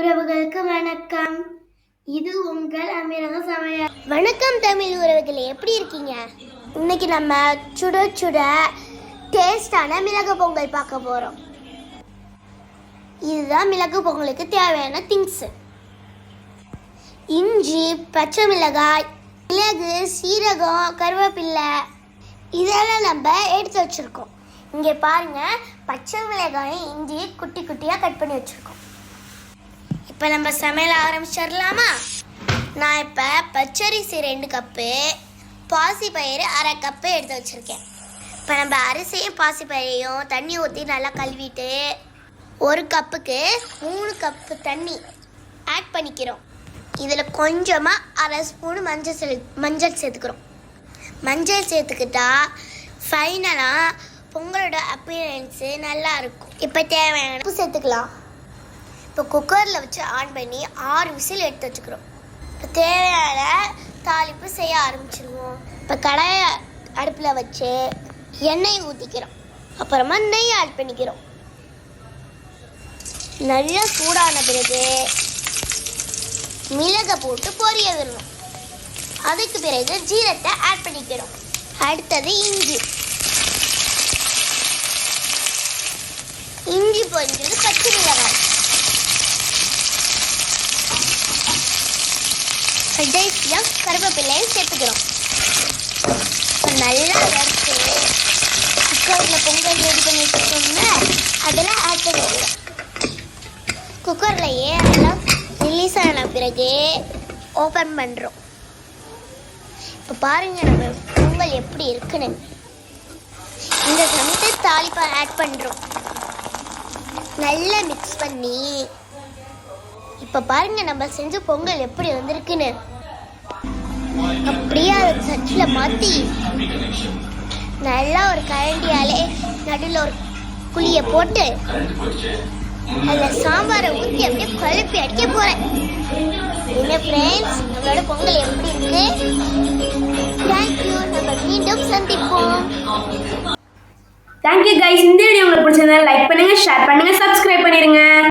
உறவுகளுக்கு வணக்கம். இது உங்கள் அமீரக சமையல். வணக்கம் தமிழ் உறவுகளே எப்படி இருக்கீங்க? இன்னைக்கு நம்ம சுட சுட டேஸ்டான மிளகு பொங்கல் பார்க்க போகிறோம் இதுதான் மிளகு பொங்கலுக்கு தேவையான திங்ஸ் இஞ்சி பச்சை மிளகாய் மிளகு சீரகம் கருவேப்பில்லை இதெல்லாம் நம்ம எடுத்து வச்சுருக்கோம். இங்கே பாருங்கள் பச்சை மிளகாயும் இஞ்சி குட்டி குட்டியாக கட் பண்ணி வச்சுருக்கோம். இப்போ நம்ம சமையல் ஆரம்பிச்சிடலாமா? நான் இப்போ பச்சரிசி ரெண்டு கப்பு பாசி பயிறு அரை கப்பு எடுத்து வச்சுருக்கேன். இப்போ நம்ம அரிசியும் பாசி பயிரையும் தண்ணி ஊற்றி நல்லா கழுவிட்டு ஒரு கப்புக்கு மூணு கப்பு தண்ணி ஆட் பண்ணிக்கிறோம். இதில் கொஞ்சமாக அரை ஸ்பூன் மஞ்சள் செலு மஞ்சள் சேர்த்துக்கிறோம். மஞ்சள் சேர்த்துக்கிட்டா ஃபைனலாக பொங்கலோட அப்பியரன்ஸு நல்லா இருக்கும். இப்போ தேவையான உப்பு சேர்த்துக்கலாம். இப்போ குக்கரில் வச்சு ஆன் பண்ணி ஆறு விசில் எடுத்து வச்சுக்கிறோம். இப்போ தேவையான தாளிப்பு செய்ய ஆரம்பிச்சிருவோம். இப்போ கடாயை அடுப்பில் வச்சு எண்ணெய் ஊற்றிக்கிறோம் அப்புறமா நெய் ஆட் பண்ணிக்கிறோம். நல்லா சூடான பிறகு மிளகை போட்டு பொரிய விடணும். அதுக்கு பிறகு ஜீரத்தை ஆட் பண்ணிக்கிறோம். அடுத்தது இஞ்சி இஞ்சி பொரிஞ்சது பச்சை மிளகாய் கடைசியாக கருவேப்பிலையும் சேர்த்துக்கிறோம். நல்லா வறுத்து குக்கரில் பொங்கல் ரெடி பண்ணி வச்சுருக்கோம்னா அதில் ஆட் பண்ணிக்கிறோம் குக்கர்லையே அதெல்லாம் ரிலீஸ் ஆன பிறகு ஓப்பன் பண்ணுறோம் இப்போ பாருங்க நம்ம பொங்கல் எப்படி இருக்குன்னு. இந்த சமயத்தை தாளிப்பை ஆட் பண்ணுறோம் நல்லா மிக்ஸ் பண்ணி இப்போ பாருங்க நம்ம செஞ்ச பொங்கல் எப்படி வந்திருக்குன்னு. அப்படியே அதை சட்டில் மாற்றி நல்லா ஒரு கரண்டியாலே நடுவில் ஒரு குழியை போட்டு அதில் சாம்பாரை ஊற்றி அப்படியே குழப்பி அடிக்க போகிறேன் என்ன ஃப்ரெண்ட்ஸ் நம்மளோட பொங்கல் எப்படி இருக்கு? தேங்க்யூ நம்ம மீண்டும் சந்திப்போம். தேங்க்யூ கைஸ் இந்த வீடியோ உங்களுக்கு பிடிச்சிருந்தா லைக் பண்ணுங்க ஷேர் பண்ணுங்க சப்ஸ்கிரைப் பண்ணிடுங்க.